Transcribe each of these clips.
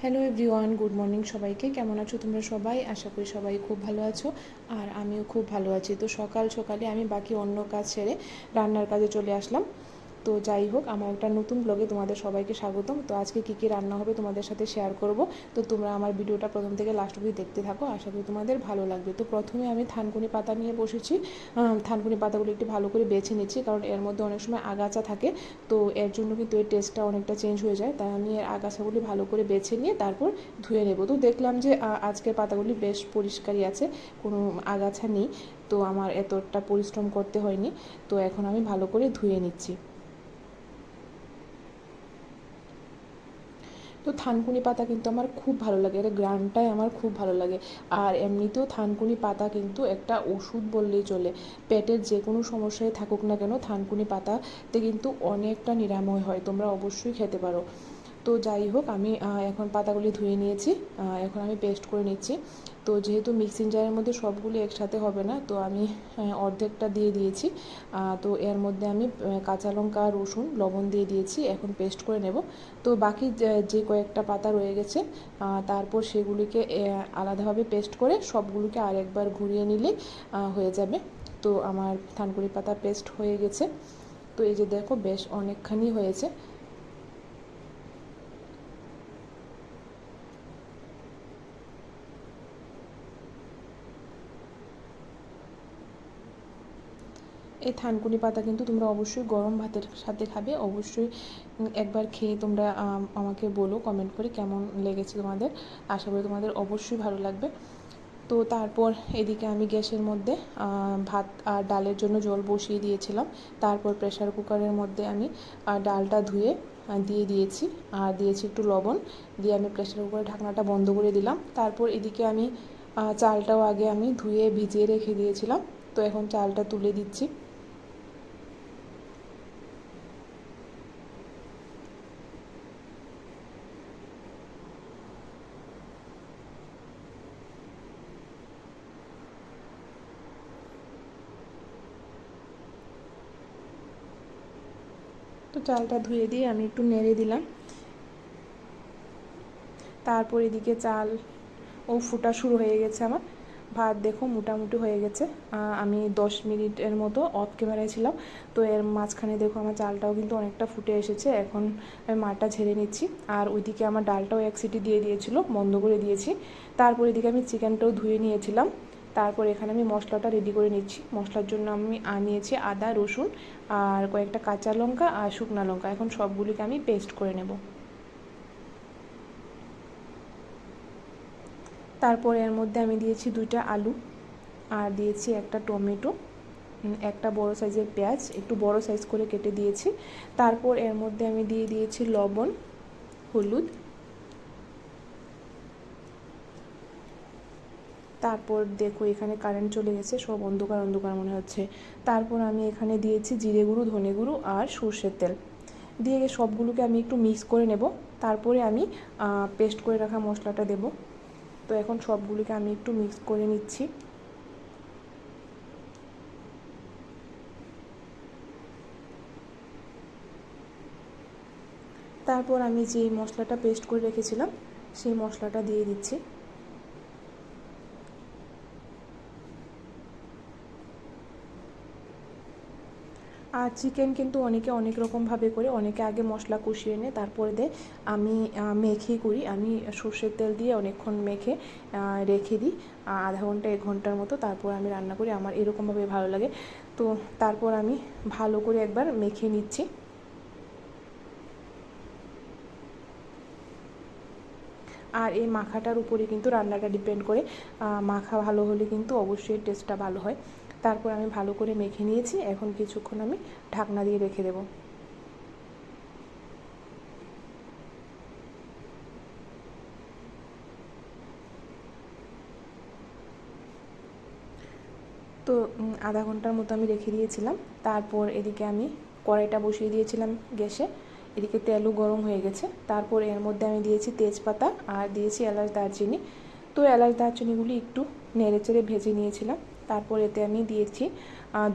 Hello everyone good morning সবাইকে। কেমন আছো তোমরা সবাই? আশা করি সবাই খুব ভালো আছো। আর আমিও খুব ভালো আছি। তো সকাল সকালে আমি বাকি অন্য কাজ ছেড়ে রান্নার কাজে চলে আসলাম। তো যাই হোক, আমার একটা নতুন ব্লগে তোমাদের সবাইকে স্বাগতম। তো আজকে কী কী রান্না হবে তোমাদের সাথে শেয়ার করব। তো তোমরা আমার ভিডিওটা প্রথম থেকে লাস্ট অবধি দেখতে থাকো, আশা করি তোমাদের ভালো লাগবে। তো প্রথমে আমি থানকুনি পাতা নিয়ে বসেছি। থানকুনি পাতাগুলো একটু ভালো করে বেছে নিচ্ছি, কারণ এর মধ্যে অনেক সময় আগাছা থাকে। তো এর জন্য কিন্তু এর টেস্টটা অনেকটা চেঞ্জ হয়ে যায়। তাই আমি এর আগাছাগুলি ভালো করে বেছে নিয়ে তারপর ধুয়ে নেব। তো দেখলাম যে আজকের পাতাগুলি বেশ পরিষ্কারই আছে, কোনো আগাছা নেই। তো আমার এতটা পরিশ্রম করতে হয়নি। তো এখন আমি ভালো করে ধুয়ে নিচ্ছি। তো থানকুনি পাতা কিন্তু আমার খুব ভালো লাগে। এর গ্রানটাই আমার খুব ভালো লাগে। আর এমনিতেও থানকুনি পাতা কিন্তু একটা ওষুধ বললেই চলে। পেটের যে কোনো সমস্যায় থাকুক না কেন থানকুনি পাতাতে কিন্তু অনেকটা নিরাময় হয়। তোমরা অবশ্যই খেতে পারো। তো যাই হোক, আমি এখন পাতাগুলি ধুয়ে নিয়েছি। এখন আমি পেস্ট করে নিচ্ছি। তো যেহেতু মিক্সিং জারের মধ্যে সবগুলি একসাথে হবে না, তো আমি অর্ধেকটা দিয়ে দিয়েছি। তো এর মধ্যে আমি কাঁচা লঙ্কা, রসুন, লবণ দিয়ে দিয়েছি, এখন পেস্ট করে নেব। তো বাকি যে কয়েকটা পাতা রয়ে গেছে তারপর সেগুলিকে আলাদাভাবে পেস্ট করে সবগুলোকে আরেকবার ঘুরিয়ে নিলে হয়ে যাবে। তো আমার থানকুড়ি পাতা পেস্ট হয়ে গেছে। তো এই যে দেখো, বেশ অনেকখানি হয়েছে। এই থানকুনি পাতা কিন্তু তোমরা অবশ্যই গরম ভাতের সাথে খাবে। অবশ্যই একবার খেয়ে তোমরা আমাকে বলো কমেন্ট করে কেমন লেগেছে তোমাদের। আশা করি তোমাদের অবশ্যই ভালো লাগবে। তো তারপর এদিকে আমি গ্যাসের মধ্যে ভাত আর ডালের জন্য জল বসিয়ে দিয়েছিলাম। তারপর প্রেশার কুকারের মধ্যে আমি ডালটা ধুয়ে দিয়ে দিয়েছি। আর দিয়েছি একটু লবণ। দিয়ে আমি প্রেশার কুকারের ঢাকনাটা বন্ধ করে দিলাম। তারপর এদিকে আমি চালটাও আগে আমি ধুয়ে ভিজিয়ে রেখে দিয়েছিলাম। তো এখন চালটা তুলে দিচ্ছি। তো চালটা ধুয়ে দিয়ে আমি একটু নেড়ে দিলাম। তারপর এদিকে চাল ও ফুটা শুরু হয়ে গেছে আমার। ভাত দেখো মোটামুটি হয়ে গেছে। আমি দশ মিনিটের মতো অফ ক্যামেরায় ছিলাম। তো এর মাঝখানে দেখো আমার চালটাও কিন্তু অনেকটা ফুটে এসেছে। এখন আমি মাটা ঝেড়ে নিচ্ছি। আর ওইদিকে আমার ডালটাও এক সিটি দিয়ে দিয়েছিল, বন্ধ করে দিয়েছি। তারপর এদিকে আমি চিকেনটাও ধুয়ে নিয়েছিলাম। তারপর এখানে আমি মশলাটা রেডি করে নিচ্ছি। মশলার জন্য আমি নিয়েছি আদা, রসুন আর কয়েকটা কাঁচা লঙ্কা আর শুকনো লঙ্কা। এখন সবগুলিকে আমি পেস্ট করে নেব। তারপর এর মধ্যে আমি দিয়েছি দুইটা আলু আর দিয়েছি একটা টমেটো একটা বড় সাইজের পেঁয়াজ, একটু বড় সাইজ করে কেটে দিয়েছি। তারপর এর মধ্যে আমি দিয়ে দিয়েছি লবণ, হলুদ তারপর দেখো এখানে কারেন্ট চলে গেছে, সব অন্ধকার অন্ধকার মনে হচ্ছে। তারপর আমি এখানে দিয়েছি জিরে গুঁড়ো, ধনে গুঁড়ো আর সর্ষের তেল। দিয়ে সবগুলোকে আমি একটু মিক্স করে নেব। তারপরে আমি পেস্ট করে রাখা মশলাটা দেব। তো এখন সবগুলোকে আমি একটু মিক্স করে নিচ্ছি। তারপর আমি যে মশলাটা পেস্ট করে রেখেছিলাম, সেই মশলাটা দিয়ে দিচ্ছি। আর চিকেন কিন্তু অনেকে অনেক রকমভাবে করে, অনেকে আগে মশলা কষিয়ে নেয় তারপরে দেয় আমি মেখে করি। আমি সর্ষের তেল দিয়ে অনেকক্ষণ মেখে রেখে দিই আধা ঘণ্টা, এক ঘণ্টার মতো তারপর আমি রান্না করি। আমার এরকমভাবে ভালো লাগে। তো তারপর আমি ভালো করে একবার মেখে নিচ্ছি। আর এই মাখাটার উপরে কিন্তু রান্নাটা ডিপেন্ড করে। মাখা ভালো হলে কিন্তু অবশ্যই টেস্টটা ভালো হয়। তারপর আমি ভালো করে মেখে নিয়েছি। এখন কিছুক্ষণ আমি ঢাকনা দিয়ে রেখে দেব। তো আধা ঘণ্টার মতো আমি রেখে দিয়েছিলাম। তারপর এদিকে আমি কড়াইটা বসিয়ে দিয়েছিলাম গ্যাসে। এদিকে তেলও গরম হয়ে গেছে। তারপর এর মধ্যে আমি দিয়েছি তেজপাতা আর দিয়েছি এলাচ দারচিনি। তো, এলাচ দারচিনিগুলি একটু নেড়ে চেড়ে ভেজে নিয়েছিলাম। তারপর এতে আমি দিয়েছি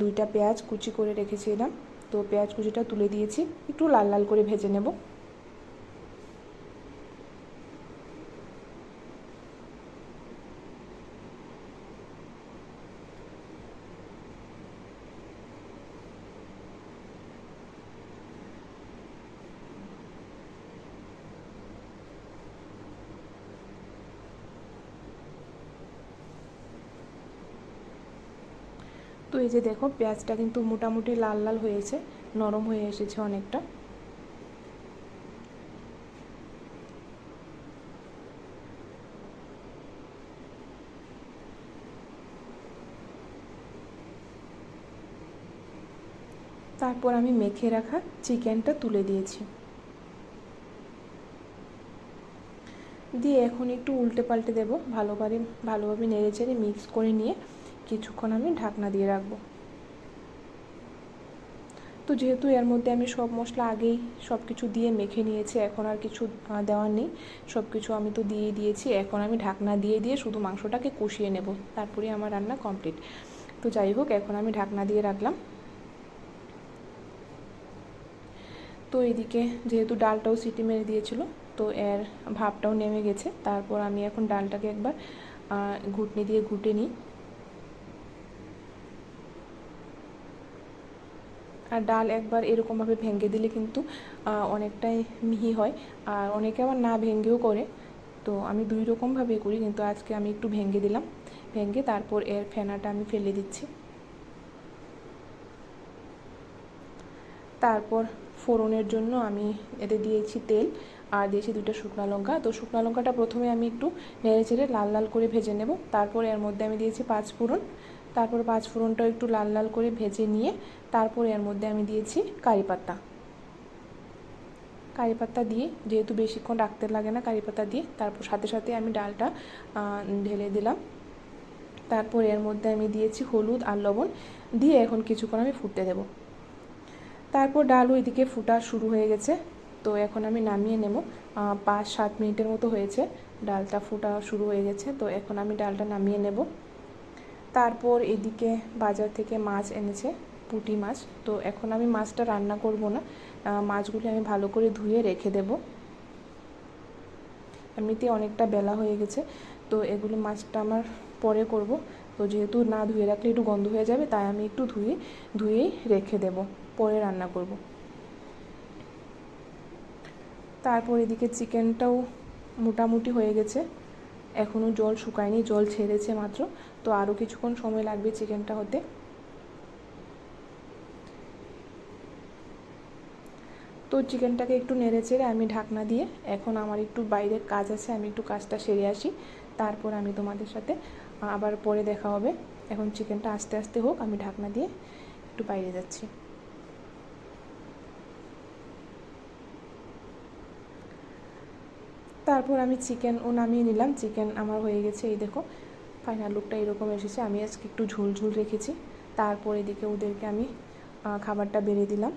দুইটা পেঁয়াজ কুচি করে রেখেছিলাম। তো পেঁয়াজ কুচিটা তুলে দিয়েছি, একটু লাল লাল করে ভেজে নেব। তো এই যে দেখো, পেঁয়াজটা কিন্তু মোটামুটি লাল লাল হয়েছে, নরম হয়ে এসেছে অনেকটা। তারপর আমি মেখে রাখা চিকেনটা তুলে দিয়েছি। দিয়ে এখন একটু উল্টে পাল্টে দেবো ভালোভাবে ভালোভাবে নেড়ে চেড়ে মিক্স করে নিয়ে কিছুক্ষণ আমি ঢাকনা দিয়ে রাখব। তো যেহেতু এর মধ্যে আমি সব মশলা আগেই সব কিছু দিয়ে মেখে নিয়েছি, এখন আর কিছু দেওয়ার নেই। সব কিছু আমি তো দিয়ে দিয়েছি, এখন আমি ঢাকনা দিয়ে দিয়ে শুধু মাংসটাকে কষিয়ে নেব। তারপরে আমার রান্না কমপ্লিট। তো যাই হোক, এখন আমি ঢাকনা দিয়ে রাখলাম। তো এদিকে যেহেতু ডালটাও সিটি মেরে দিয়েছিল, তো এর ভাবটাও নেমে গেছে। তারপর আমি এখন ডালটাকে একবার ঘুটনি দিয়ে ঘুটে নিই। আর ডাল একবার এরকমভাবে ভেঙে দিলে কিন্তু অনেকটাই মিহি হয়। আর অনেকে আবার না ভেঙেও করে। তো আমি দুই রকমভাবে করি, কিন্তু আজকে আমি একটু ভেঙে দিলাম। ভেঙে তারপর এর ফেনাটা আমি ফেলে দিচ্ছি। তারপর ফোড়নের জন্য আমি এতে দিয়েছি তেল আর দিয়েছি দুটো শুকনো লঙ্কা। তো শুকনো লঙ্কাটা প্রথমে আমি একটু নেড়ে চেড়ে লাল লাল করে ভেজে নেব। তারপর এর মধ্যে আমি দিয়েছি পাঁচ ফোড়ন। তারপর পাঁচ ফোড়নটাও একটু লাল লাল করে ভেজে নিয়ে তারপর এর মধ্যে আমি দিয়েছি কারি পাতা। কারি পাতা দিয়ে যেহেতু বেশিক্ষণ রাখতে লাগে না কারি পাতা দিয়ে, তারপর সাথে সাথে আমি ডালটা ঢেলে দিলাম। তারপর এর মধ্যে আমি দিয়েছি হলুদ আর লবণ, দিয়ে এখন কিছুক্ষণ আমি ফুটতে দেবো। তারপর ডাল ওইদিকে ফুটা শুরু হয়ে গেছে, তো এখন আমি নামিয়ে নেব। পাঁচ সাত মিনিটের মতো হয়েছে, ডালটা ফুটা শুরু হয়ে গেছে, তো এখন আমি ডালটা নামিয়ে নেব। তারপর এদিকে বাজার থেকে মাছ এনেছে, পুঁটি মাছ। তো এখন আমি মাছটা রান্না করব না মাছগুলি আমি ভালো করে ধুয়ে রেখে দেব। এমনিতে অনেকটা বেলা হয়ে গেছে, তো এগুলো মাছটা আমার পরে করব। তো যেহেতু না ধুয়ে রাখলে একটু গন্ধ হয়ে যাবে, তাই আমি একটু ধুয়ে, ধুয়েই রেখে দেব, পরে রান্না করব। তারপর এদিকে চিকেনটাও মোটামুটি হয়ে গেছে। এখনও জল শুকায়নি, জল ছেড়েছে মাত্র। তো আরও কিছুক্ষণ সময় লাগবে চিকেনটা হতে। তো চিকেনটাকে একটু নেড়ে চেড়ে আমি ঢাকনা দিয়ে, এখন আমার একটু বাইরের কাজ আছে, আমি একটু কাজটা সেরে আসি। তারপর আমি তোমাদের সাথে আবার পরে দেখা হবে। এখন চিকেনটা আস্তে আস্তে হোক, আমি ঢাকনা দিয়ে একটু বাইরে যাচ্ছি। তারপর আমি চিকেন ও নামিয়ে নিলাম। চিকেন আমার হয়ে গেছে, এই দেখো। ফাইনাল লুকটা এরকম এসেছে। আমি আজকে একটু ঝোল ঝোল রেখেছি। তারপর এদিকে ওদেরকে আমি খাবারটা বেড়ে দিলাম।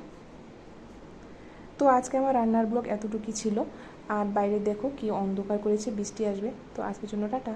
তো আজকে আমার রান্নার ব্লগ এতটুকুই ছিল। আর বাইরে দেখো কি অন্ধকার করেছে, বৃষ্টি আসবে। তো আজকের জন্য টাটা।